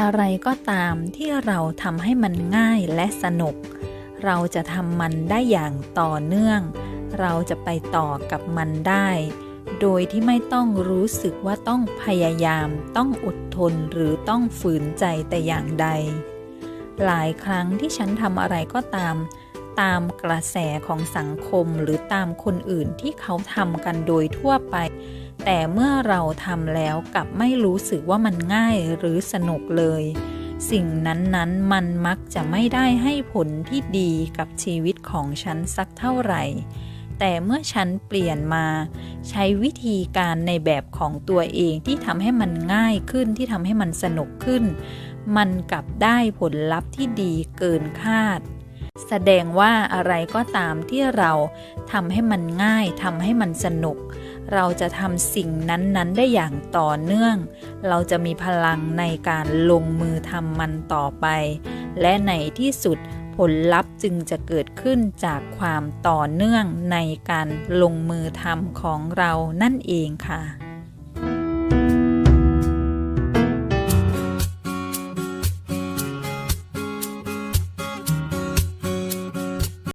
อะไรก็ตามที่เราทำให้มันง่ายและสนุก เราจะทำมันได้อย่างต่อเนื่อง เราจะไปต่อกับมันได้ โดยที่ไม่ต้องรู้สึกว่าต้องพยายาม ต้องอดทนหรือต้องฝืนใจแต่อย่างใด หลายครั้งที่ฉันทำอะไรก็ตาม ตามกระแสของสังคมหรือตามคนอื่นที่เขาทำกันโดยทั่วไป แต่เมื่อเราทำแล้วกลับไม่รู้สึกว่ามันง่ายหรือสนุกเลย สิ่งนั้นๆมันมักจะไม่ได้ให้ผลที่ดีกับชีวิตของฉันสักเท่าไหร่ แต่เมื่อฉันเปลี่ยนมา ใช้วิธีการในแบบของตัวเองที่ทำให้มันง่ายขึ้นที่ทำให้มันสนุกขึ้น มันกลับได้ผลลัพธ์ที่ดีเกินคาด แสดงว่าอะไรก็ตามที่เราทำให้มันง่ายทำให้มันสนุก เราจะทำสิ่งนั้นๆ ได้อย่างต่อเนื่อง เราจะมีพลังในการลงมือทำมันต่อไป และในที่สุดผลลัพธ์จึงจะเกิดขึ้นจากความต่อเนื่องในการลงมือทำของเรานั่นเองค่ะ